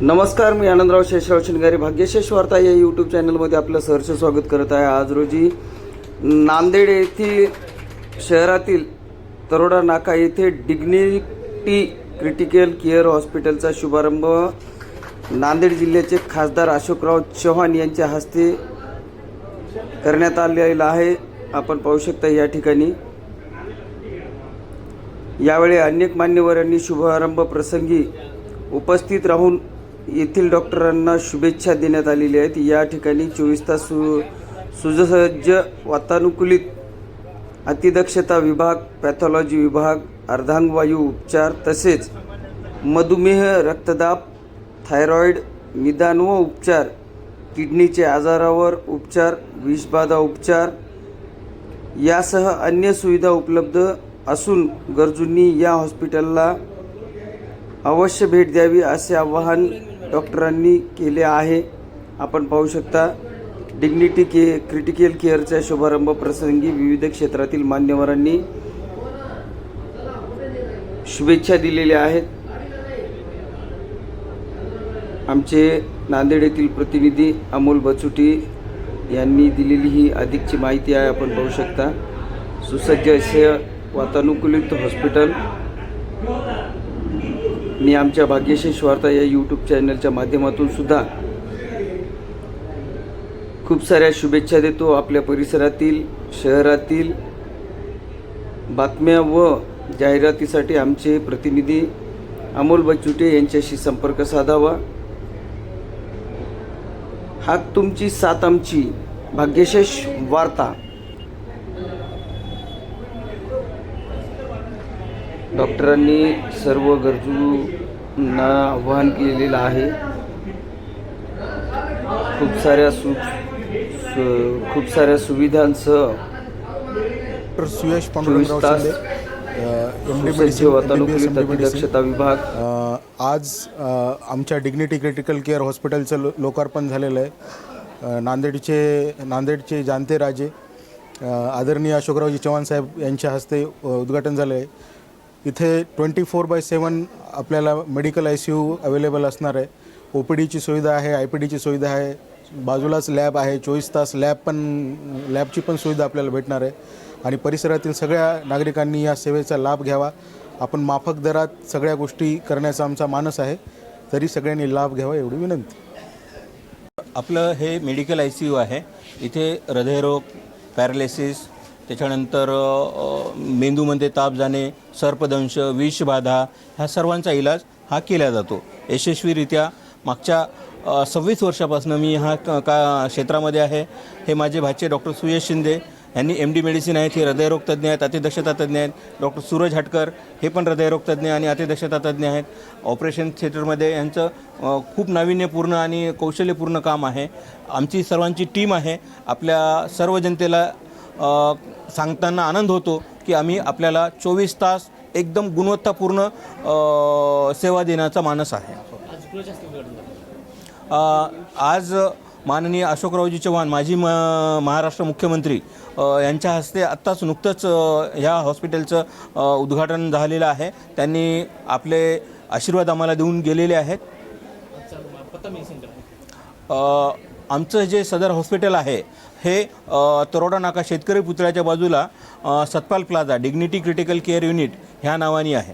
नमस्कार मी आनंदराव शेषराव शिंगारे. भाग्यशेष वार्ता या यूट्यूब चॅनलमध्ये आपलं सहर्ष स्वागत करत आहे. आज रोजी नांदेड येथील शहरातील तरोडा नाका येथे डिग्निटी क्रिटिकल केअर हॉस्पिटलचा शुभारंभ नांदेड जिल्ह्याचे खासदार अशोकराव चव्हाण यांच्या हस्ते करण्यात आलेला आहे. आपण पाहू शकता या ठिकाणी. यावेळी अनेक मान्यवरांनी शुभारंभ प्रसंगी उपस्थित राहून येथील डॉक्टरांना शुभेच्छा देण्यात आलेल्या आहेत. या ठिकाणी चोवीस तास सु सुसज्ज वातानुकूलित अतिदक्षता विभाग पॅथॉलॉजी विभाग अर्धांगवायू उपचार तसेच मधुमेह रक्तदाब थायरॉईड निदान व उपचार किडनीचे आजारावर उपचार विषबाधा उपचार यासह अन्य सुविधा उपलब्ध असून गरजूंनी या हॉस्पिटलला अवश्य भेट द्यावी असे आवाहन डॉक्टरांनी केले आहे. आपण पाहू शकता डिग्निटी के क्रिटिकल केअरच्या शुभारंभ प्रसंगी विविध क्षेत्रातील मान्यवरांनी शुभेच्छा दिलेल्या आहेत. आमचे नांदेड येथील प्रतिनिधी अमोल बचुटी यांनी दिलेली ही अधिकची माहिती आहे. आपण पाहू शकता सुसज्ज असे वातानुकूलित हॉस्पिटल मी आमच्या भाग्यशेष वार्ता या यूट्यूब चॅनलच्या माध्यमातून सुद्धा खूप साऱ्या शुभेच्छा देतो आपल्या परिसरातील शहरातील बातम्या व जाहिरातीसाठी आमचे प्रतिनिधी अमोल बचुटे यांच्याशी संपर्क साधावा. हा तुमची साथ आमची. भाग्यशेष वार्ता. डॉक्टरांनी सर्व गरजूंना आव्हान केलेलं आहे. खूप साऱ्या सु खूप साऱ्या सुविधांसह doctor Suyash Pandurangrao Shinde M D medicine विभाग. आज आमच्या डिग्निटी क्रिटिकल केअर हॉस्पिटलचं लोकार्पण झालेलं आहे. नांदेडचे नांदेडचे जाणते राजे आदरणीय अशोकरावजी चव्हाण साहेब यांच्या हस्ते उद्घाटन झालं आहे. इथे ट्वेंटी फोर बाय सेवन आपल्याला medical I C U available असणार आहे. ओ पी डीची सुविधा आहे आय पी डीची सुविधा आहे बाजूलाच लॅब आहे चोवीस तास लॅब पण लॅबची पण सुविधा आपल्याला भेटणार आहे. आणि परिसरातील सगळ्या नागरिकांनी या सेवेचा लाभ घ्यावा. आपण माफक दरात सगळ्या गोष्टी करण्याचा आमचा मानस आहे. तरी सगळ्यांनी लाभ घ्यावा एवढी विनंती. आपलं हे मेडिकल आय सी यू आहे. इथे हृदयरोग पॅरालिसिस त्याच्यानंतर मेंदूमध्ये ताप जाणे सर्पदंश विषबाधा ह्या सर्वांचा इलाज हा केला जातो. यशस्वीरित्या मागच्या सव्वीस वर्षापासून मी ह्या का क्षेत्रामध्ये आहे. हे माझे भाचे डॉक्टर सुयश शिंदे यांनी एम डी मेडिसिन आहेत हे हृदयरोग तज्ज्ञ आहेत अतिदक्षता तज्ज्ञ आहेत. डॉक्टर सूरज हटकर हे पण हृदयरोग तज्ज्ञ आणि अतिदक्षता तज्ज्ञ आहेत. ऑपरेशन थिएटरमध्ये यांचं खूप नाविन्यपूर्ण आणि कौशल्यपूर्ण काम आहे. आमची सर्वांची टीम आहे. आपल्या सर्व जनतेला सांगताना आनंद होतो की आम्ही आपल्याला चोवीस तास एकदम गुणवत्तापूर्ण सेवा देण्याचा मानस आहे. आज माननीय अशोकरावजी चव्हाण माजी म महाराष्ट्र मुख्यमंत्री यांच्या हस्ते आत्ताच नुकतंच ह्या हॉस्पिटलचं उद्घाटन झालेलं आहे. त्यांनी आपले आशीर्वाद आम्हाला देऊन गेलेले आहेत. आमचं जे सदर हॉस्पिटल आहे हे तरोडा नाका शेतकरी पुतळ्याच्या बाजूला Satpal plaza dignity critical care unit ह्या नावाने आहे.